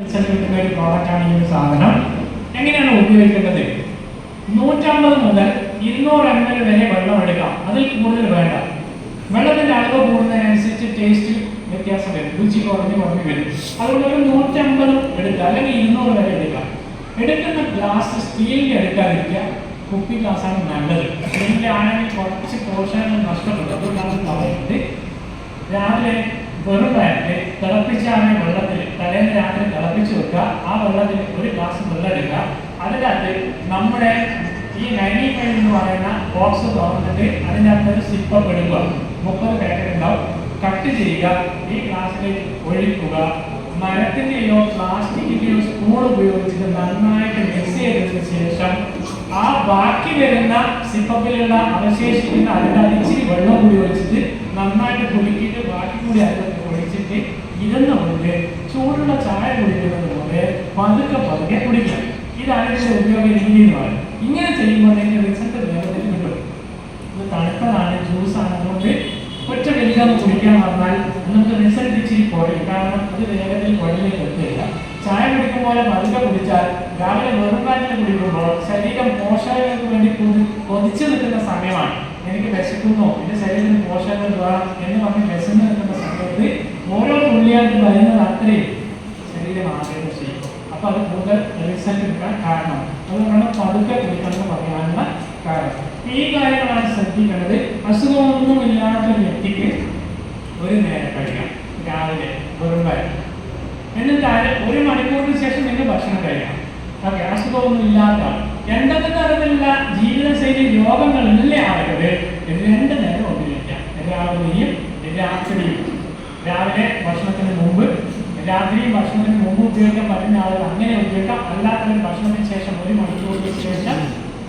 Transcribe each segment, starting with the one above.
ഒരു പ്രോഡക്റ്റാണ് ഈ ഒരു സാധനം എങ്ങനെയാണ് ഉപയോഗിക്കേണ്ടത്? നൂറ്റമ്പത് മുതൽ ഇരുന്നൂറ് എം എൽ വരെ വെള്ളം എടുക്കാം. അതിൽ കൂടുതൽ വേണ്ട. വെള്ളത്തിന്റെ അളവ് കൂടുന്നതിനനുസരിച്ച് ടേസ്റ്റ് വ്യത്യാസം വരും. രുചി കുറഞ്ഞ് കുറഞ്ഞ് വരും. അതുകൊണ്ട് ഒരു നൂറ്റമ്പത് എടുക്കുക. അല്ലെങ്കിൽ ഇരുന്നൂറ് വരെ എടുക്കാം എടുക്കുന്ന ഗ്ലാസ് സ്റ്റീലിന്റെ എടുക്കാതിരിക്കുക. കുപ്പി ഗ്ലാസ്സാണ് നല്ലത്. സ്റ്റീലിന്റെ ആണെങ്കിൽ കുറച്ച് പോഷകങ്ങൾ നഷ്ടപ്പെട്ടു അതുകൊണ്ടാണ് പറയുന്നത്. രാവിലെ വെറും വയറ്റിൽ തിളപ്പിച്ചാണ് വെള്ളത്തിൽ തലേന്ന് രാത്രി തിളപ്പിച്ച് വെക്കുക. ആ വെള്ളത്തിൽ ഒരു ഗ്ലാസ് വെള്ളം എടുക്കുക. അതിനകത്ത് നമ്മുടെ ഈ നയന്റി ഫൈവ് എന്ന് പറയുന്ന ബോക്സ് തുറന്നിട്ട് അതിന്റെ അകത്ത് ഒരു സിപ്പപ്പ് എടുക്കുക മുപ്പത് പാക്കറ്റ് ഉണ്ടാവും. കട്ട് ചെയ്യുക. ഈ ഗ്ലാസ്സിലേക്ക് ഒഴിക്കുക. മരത്തിന്റെയോ പ്ലാസ്റ്റിക്കിന്റെയോ സ്പൂൺ ഉപയോഗിച്ചിട്ട് നന്നായിട്ട് മിക്സ് ചെയ്തതിന് ശേഷം ആ ബാക്കി വരുന്ന സിപ്പപ്പിലുള്ള അവശേഷിക്കുന്ന അതിന്റെ ഇച്ചിരി വെള്ളം കൂടി ഒഴിച്ചിട്ട് നന്നായിട്ട് കുലുക്കിയിട്ട് ബാക്കി കൂടി അതിനകത്ത് ഒഴിച്ചിട്ട് ഇരുന്നുകൊണ്ട് ചൂടുള്ള ചായ കുടിക്കുന്നത് പോലെ പതുക്കെ പതുക്കെ കുടിക്കാം. ഇതാണ് ഇതിന്റെ ഉപയോഗ രീതി ഇങ്ങനെ ചെയ്യുമ്പോൾ നിങ്ങൾക്ക് റിസൾട്ട് വേഗത്തിൽ കിട്ടും. ഇത് തണുത്തതാണ് ജ്യൂസാണ് അതുകൊണ്ട് ഒറ്റ വലിയ കുടിക്കാൻ പറഞ്ഞാൽ നമുക്ക് റിസൾട്ട് ഇച്ചിരി കുറയും. കാരണം ഇത് വേഗത്തിൽ കുഴലിലേക്ക് എത്തുകയില്ല. ചായ കുടിക്കും പോലെ പതുക്കെ കുടിച്ചാൽ രാവിലെ വെറും കാറ്റിൽ കുടിക്കുമ്പോൾ ശരീരം പോഷകങ്ങൾക്ക് വേണ്ടി കൊതി- കൊതിച്ചു നിൽക്കുന്ന സമയമാണ്. എനിക്ക് വിശക്കുന്നു. എന്റെ ശരീരത്തിന് പോഷകങ്ങൾ വേണം എന്ന് പറഞ്ഞ് വിശന്ന് നിൽക്കുന്ന സമയത്ത് ഓരോ തുള്ളിയായിട്ട് വരുന്നത് അത്രയും ശരീരം ആഗ്രഹം ചെയ്യും അപ്പൊ അത് കൂടുതൽ റിസൾട്ട് കിട്ടാൻ കാരണം. അതുകൊണ്ടാണ് പതുക്കെ കുടിക്കണം എന്ന് പറയാനുള്ള കാരണം. ഈ കാര്യങ്ങളാണ് ശ്രദ്ധിക്കേണ്ടത്. അസുഖമൊന്നും ഇല്ലാത്ത ഒരു വ്യക്തിക്ക് ഒരു നേരം കഴിക്കാം. രാവിലെ വെറും എന്നിട്ട് ഒരു മണിക്കൂറിന് ശേഷം നിങ്ങൾ ഭക്ഷണം കഴിക്കാം. ഓക്കെ അസുഖമൊന്നും ഇല്ലാത്ത രണ്ടത്തെ തരത്തിലുള്ള ജീവിതശൈലി രോഗങ്ങളുള്ള ആളുകൾ രണ്ട് നേരം ഉപയോഗിക്കാം രാവിലെയും രാത്രിയും. രാവിലെ ഭക്ഷണത്തിന് മുമ്പ് രാത്രിയും ഭക്ഷണത്തിന് മുമ്പ് ഉപയോഗിക്കാൻ പറ്റുന്ന ആളുകൾ അങ്ങനെ ഉപയോഗിക്കാം. അല്ലാത്തവർ ഭക്ഷണത്തിന് ശേഷം ഒരു മണിക്കൂറിന് ശേഷം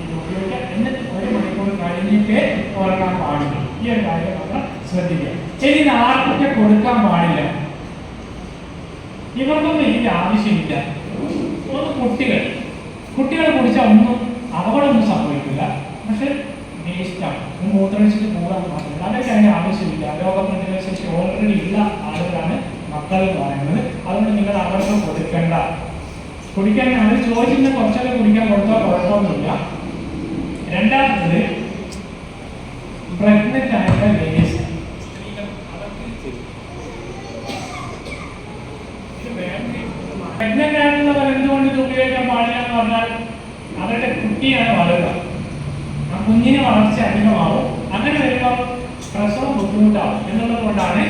ഇത് ഉപയോഗിക്കാം. എന്നിട്ട് ഒരു മണിക്കൂർ കഴിഞ്ഞിട്ട് ഉറങ്ങാൻ പാടില്ല ഈ ഒരു കാര്യം മാത്രം ശ്രദ്ധിക്കുക. ശരി ഇത് ആർക്കൊക്കെ കൊടുക്കാൻ പാടില്ല? ഇവർക്കൊന്നും ഇതിന്റെ ആവശ്യമില്ല. ഒന്ന് കുട്ടികൾ. കുട്ടികൾ കുടിച്ചാൽ ഒന്നും അപകടമൊന്നും സംഭവിക്കില്ല. പക്ഷെ വേസ്റ്റാണ് മൂത്രമൊഴിച്ചിട്ട് പോകാൻ മാത്രമല്ല. അതൊക്കെ അതിന് ആവശ്യമില്ല. രോഗപ്രതിരോധ ശേഷി ഓൾറെഡി ഉള്ള ആളുകളാണ് മക്കൾ എന്ന് പറയുന്നത്. അതുകൊണ്ട് നിങ്ങൾ അവർക്ക് കൊടുക്കേണ്ട. കുടിക്കാൻ അവർ ചോദിക്കുന്ന കുറച്ചൊക്കെ കുടിക്കാൻ കൊടുത്താൽ കുഴപ്പമൊന്നുമില്ല. രണ്ടാമത്തത് പ്രഗ്നന്റ് ആയിട്ടുള്ള ലേഡീസ് പ്രഗ്നന്റ് ആയിട്ടുള്ളവർ ഉപയോഗിക്കാൻ പാടില്ല എന്ന് പറഞ്ഞാൽ അവരുടെ കുട്ടിയാണ് വളരുക. ആ കുഞ്ഞിന് വളർച്ച അധികമാവും. അങ്ങനെ വരുമ്പോൾ പ്രസവം ബുദ്ധിമുട്ടാവും. എന്നുള്ളത് കൊണ്ടാണ്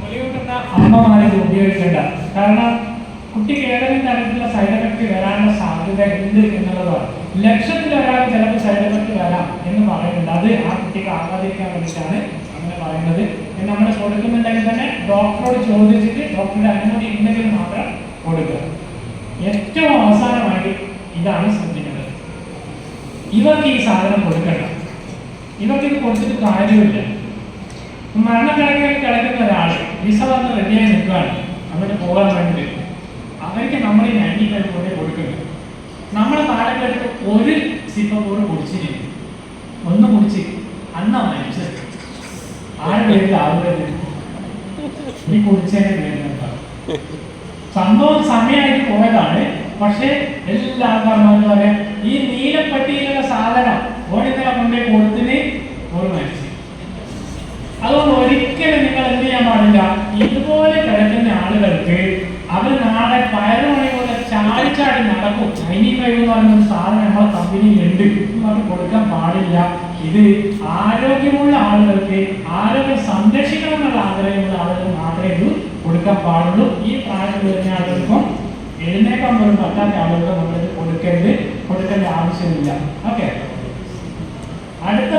മുലയൂട്ടുന്ന അമ്മമാരെ ഉപയോഗിക്കേണ്ട കാരണം കുട്ടിക്ക് ഏതെങ്കിലും തരത്തിലുള്ള സൈഡ് സാധ്യത ഉണ്ട് എന്നുള്ളതാണ്. ലക്ഷത്തിൽ ഒരാൾ ചിലപ്പോൾ എഫക്ട് വരാം എന്ന് പറയുന്നുണ്ട്. അത് ആ കുട്ടിക്ക് ആകാതിരിക്കാൻ വേണ്ടിയിട്ടാണ് അങ്ങനെ പറയുന്നത്. പിന്നെ നമ്മൾ കൊടുക്കുന്നുണ്ടെങ്കിൽ തന്നെ ഡോക്ടറോട് ചോദിച്ചിട്ട് ഡോക്ടറുടെ അനുമതി ഉണ്ടെങ്കിൽ മാത്രം കൊടുക്കുക. ഏറ്റവും അവസാനമായിട്ട് ഇതാണ് ശ്രദ്ധിക്കുന്നത് ഇവർക്ക് ഈ സാധനം കൊടുക്കണ്ട. ഇവർക്ക് ഇത് കൊടുത്തിട്ട് കാര്യമില്ല. മരണക്കിടക്കിൽ കിടക്കുന്ന ഒരാൾ വിസ വന്ന് റെഡിയായി നിൽക്കുകയാണ്. അങ്ങോട്ട് പോകാൻ വേണ്ടി അവർക്ക് നമ്മൾ ഈ കൊണ്ടേ കൊടുക്കുന്നത് നമ്മുടെ കാലഘട്ടത്തിൽ ഒരു സിപ്പ പോലും കുടിച്ചിരിക്കും ഒന്ന് കുടിച്ച്. അന്നാ മരിച്ചത് ആരുടെ പേരിൽ ആളുകൾ ഈ കുടിച്ചതിന്റെ പേരിലെന്താ സംഭവം സമയമായിട്ട് പോയതാണ്. പക്ഷേ എല്ലാ ആൾക്കാരും പറയാം ഈ നീലപ്പട്ടിയിലുള്ള സാധനം ഓടിന്നലെ കൊണ്ടേ കൊടുത്തിന് ഒരു മരിച്ചു. അതുകൊണ്ട് ഒരിക്കലും നിങ്ങൾ എന്ത് ചെയ്യാൻ പാടില്ല ഇതുപോലെ കിടക്കുന്ന ആളുകൾക്ക് അവർ നാളെ പയറുമണി പോലെ ചാടി ചാടി നടക്കും ചൈനീസ് കഴിവ് എന്ന് പറയുന്ന ഒരു സാധനം നമ്മളെ കമ്പനിയിലുണ്ട് നമുക്ക് കൊടുക്കാൻ പാടില്ല. ഇത് ആരോഗ്യമുള്ള ആളുകൾക്ക് ആരോഗ്യം സംരക്ഷിക്കണം എന്നുള്ള ആഗ്രഹമുള്ള ആളുകൾ മാത്രമേ ഇത് കൊടുക്കാൻ പാടുള്ളൂ. ഈ പ്രായത്തിൽ വരുന്ന ആളുകൾക്കും എഴുന്നേക്കാൻ പോലും പറ്റാത്ത ആളുകൾക്ക് നമ്മളിത് കൊടുക്കരുത്. കൊടുക്കേണ്ട ആവശ്യമില്ല. ഓക്കെ. അടുത്ത